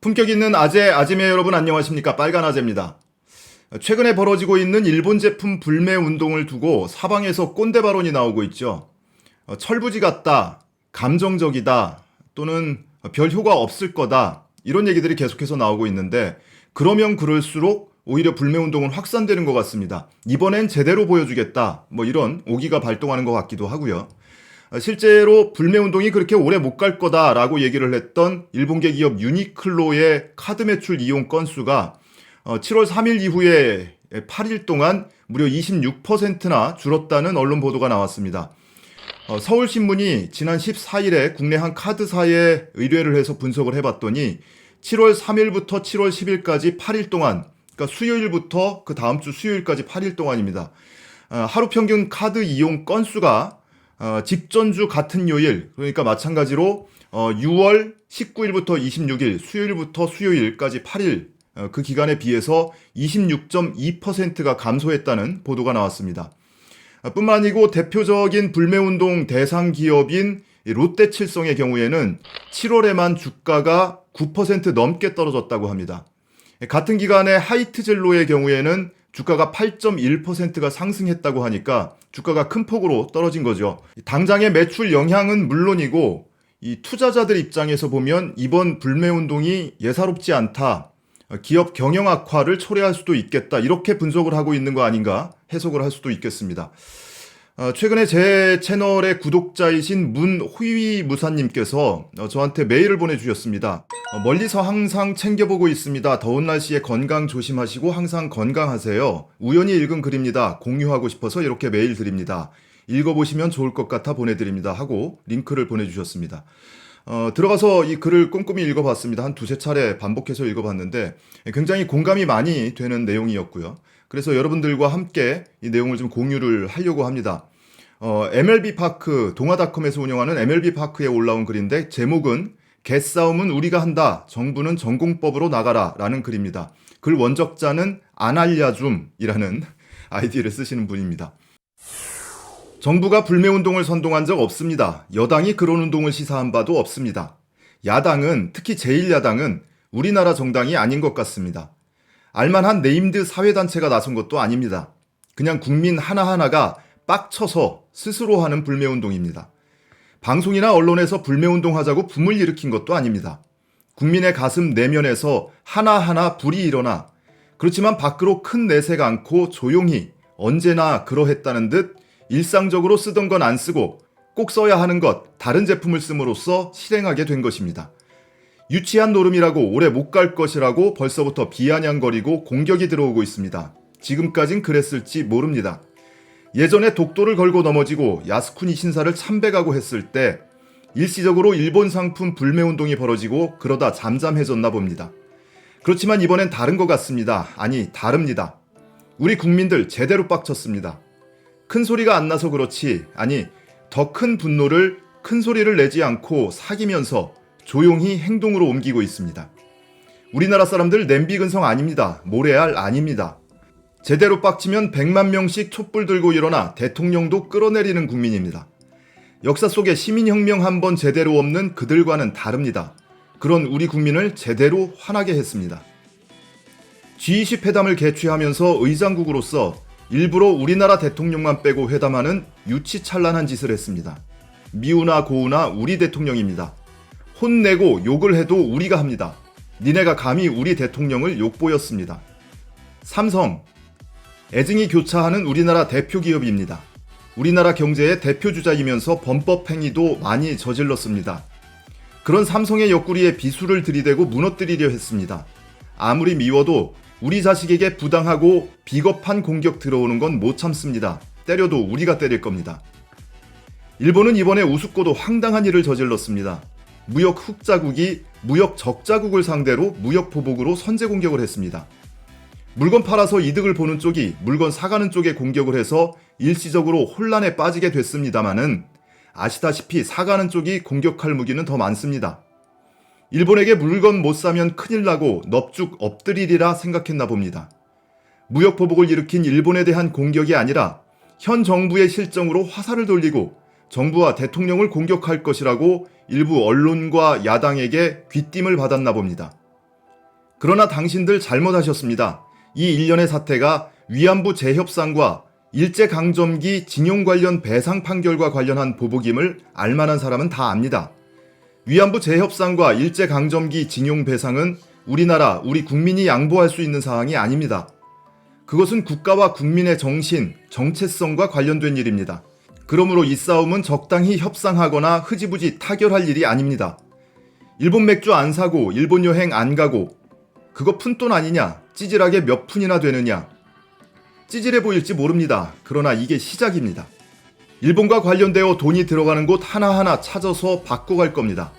품격 있는 아재, 아지매 여러분 안녕하십니까? 빨간 아재입니다. 최근에 벌어지고 있는 일본 제품 불매 운동을 두고 사방에서 꼰대 발언이 나오고 있죠. 어, 철부지 같다, 감정적이다, 또는 별 효과 없을 거다, 이런 얘기들이 계속해서 나오고 있는데, 그러면 그럴수록 오히려 불매 운동은 확산되는 것 같습니다. 이번엔 제대로 보여주겠다, 뭐 이런 오기가 발동하는 것 같기도 하고요. 어, 실제로 불매 운동이 그렇게 오래 못 갈 거다라고 얘기를 했던 일본계 기업 유니클로의 카드 매출 이용 건수가 7월 3일 이후에 8일 동안 무려 26%나 줄었다는 언론 보도가 나왔습니다. 어, 서울신문이 지난 14일에 국내 한 카드사에 의뢰를 해서 분석을 해봤더니 7월 3일부터 7월 10일까지 8일 동안, 그러니까 수요일부터 그 다음 주 수요일까지 8일 동안입니다. 어, 하루 평균 카드 이용 건수가 어, 직전주 같은 요일, 그러니까 마찬가지로 어, 6월 19일부터 26일, 수요일부터 수요일까지 8일, 어, 그 기간에 비해서 26.2%가 감소했다는 보도가 나왔습니다. 아, 뿐만 아니고 대표적인 불매운동 대상 기업인 이 롯데칠성의 경우에는 7월에만 주가가 9% 넘게 떨어졌다고 합니다. 같은 기간에 하이트젤로의 경우에는 주가가 8.1%가 상승했다고 하니까 주가가 큰 폭으로 떨어진 거죠. 당장의 매출 영향은 물론이고 이 투자자들 입장에서 보면 이번 불매운동이 예사롭지 않다. 기업 경영 악화를 초래할 수도 있겠다. 이렇게 분석을 하고 있는 거 아닌가 해석을 할 수도 있겠습니다. 어, 최근에 제 채널의 구독자이신 문호위 무사님께서 어, 저한테 메일을 보내주셨습니다. 어, 멀리서 항상 챙겨보고 있습니다. 더운 날씨에 건강 조심하시고 항상 건강하세요. 우연히 읽은 글입니다. 공유하고 싶어서 이렇게 메일 드립니다. 읽어보시면 좋을 것 같아 보내드립니다. 하고 링크를 보내주셨습니다. 어, 들어가서 이 글을 꼼꼼히 읽어봤습니다. 한 두세 차례 반복해서 읽어봤는데 굉장히 공감이 많이 되는 내용이었고요. 그래서 여러분들과 함께 이 내용을 좀 공유를 하려고 합니다. 어, MLB 파크, 동아닷컴에서 운영하는 MLB 파크에 올라온 글인데 제목은 개싸움은 우리가 한다. 정부는 전공법으로 나가라. 라는 글입니다. 글 원적자는 안알려줌이라는 아이디를 쓰시는 분입니다. 정부가 불매운동을 선동한 적 없습니다. 여당이 그런 운동을 시사한 바도 없습니다. 야당은, 특히 제1야당은 우리나라 정당이 아닌 것 같습니다. 알만한 네임드 사회단체가 나선 것도 아닙니다. 그냥 국민 하나하나가 빡쳐서 스스로 하는 불매운동입니다. 방송이나 언론에서 불매운동 하자고 붐을 일으킨 것도 아닙니다. 국민의 가슴 내면에서 하나하나 불이 일어나 그렇지만 밖으로 큰 내색 않고 조용히 언제나 그러했다는 듯 일상적으로 쓰던 건 안 쓰고 꼭 써야 하는 것, 다른 제품을 씀으로써 실행하게 된 것입니다. 유치한 노름이라고 오래 못 갈 것이라고 벌써부터 비아냥거리고 공격이 들어오고 있습니다. 지금까진 그랬을지 모릅니다. 예전에 독도를 걸고 넘어지고 야스쿠니 신사를 참배가고 했을 때 일시적으로 일본 상품 불매운동이 벌어지고 그러다 잠잠해졌나 봅니다. 그렇지만 이번엔 다른 것 같습니다. 아니, 다릅니다. 우리 국민들 제대로 빡쳤습니다. 큰 소리가 안 나서 그렇지, 아니, 더 큰 분노를 큰 소리를 내지 않고 사기면서 조용히 행동으로 옮기고 있습니다. 우리나라 사람들 냄비 근성 아닙니다. 모래알 아닙니다. 제대로 빡치면 100만 명씩 촛불 들고 일어나 대통령도 끌어내리는 국민입니다. 역사 속에 시민혁명 한 번 제대로 없는 그들과는 다릅니다. 그런 우리 국민을 제대로 화나게 했습니다. G20 회담을 개최하면서 의장국으로서 일부러 우리나라 대통령만 빼고 회담하는 유치찬란한 짓을 했습니다. 미우나 고우나 우리 대통령입니다. 혼내고 욕을 해도 우리가 합니다. 니네가 감히 우리 대통령을 욕보였습니다. 삼성, 애증이 교차하는 우리나라 대표 기업입니다. 우리나라 경제의 대표주자이면서 범법 행위도 많이 저질렀습니다. 그런 삼성의 옆구리에 비수를 들이대고 무너뜨리려 했습니다. 아무리 미워도 우리 자식에게 부당하고 비겁한 공격 들어오는 건 못 참습니다. 때려도 우리가 때릴 겁니다. 일본은 이번에 우습고도 황당한 일을 저질렀습니다. 무역 흑자국이 무역 적자국을 상대로 무역 보복으로 선제 공격을 했습니다. 물건 팔아서 이득을 보는 쪽이 물건 사가는 쪽에 공격을 해서 일시적으로 혼란에 빠지게 됐습니다마는 아시다시피 사가는 쪽이 공격할 무기는 더 많습니다. 일본에게 물건 못 사면 큰일 나고 넙죽 엎드리리라 생각했나 봅니다. 무역 보복을 일으킨 일본에 대한 공격이 아니라 현 정부의 실정으로 화살을 돌리고 정부와 대통령을 공격할 것이라고 일부 언론과 야당에게 귀띔을 받았나 봅니다. 그러나 당신들 잘못하셨습니다. 이 일련의 사태가 위안부 재협상과 일제강점기 징용 관련 배상 판결과 관련한 보복임을 알만한 사람은 다 압니다. 위안부 재협상과 일제강점기 징용 배상은 우리나라, 우리 국민이 양보할 수 있는 사항이 아닙니다. 그것은 국가와 국민의 정신, 정체성과 관련된 일입니다. 그러므로 이 싸움은 적당히 협상하거나 흐지부지 타결할 일이 아닙니다. 일본 맥주 안 사고 일본 여행 안 가고 그거 푼돈 아니냐? 찌질하게 몇 푼이나 되느냐? 찌질해 보일지 모릅니다. 그러나 이게 시작입니다. 일본과 관련되어 돈이 들어가는 곳 하나하나 찾아서 바꿔갈 겁니다.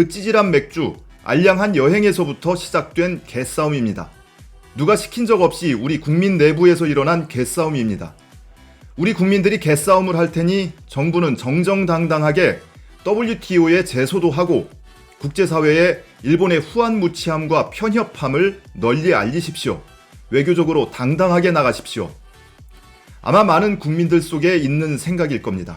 그 찌질한 맥주, 알량한 여행에서부터 시작된 개싸움입니다. 누가 시킨 적 없이 우리 국민 내부에서 일어난 개싸움입니다. 우리 국민들이 개싸움을 할 테니 정부는 정정당당하게 WTO에 제소도 하고 국제사회에 일본의 후한무치함과 편협함을 널리 알리십시오. 외교적으로 당당하게 나가십시오. 아마 많은 국민들 속에 있는 생각일 겁니다.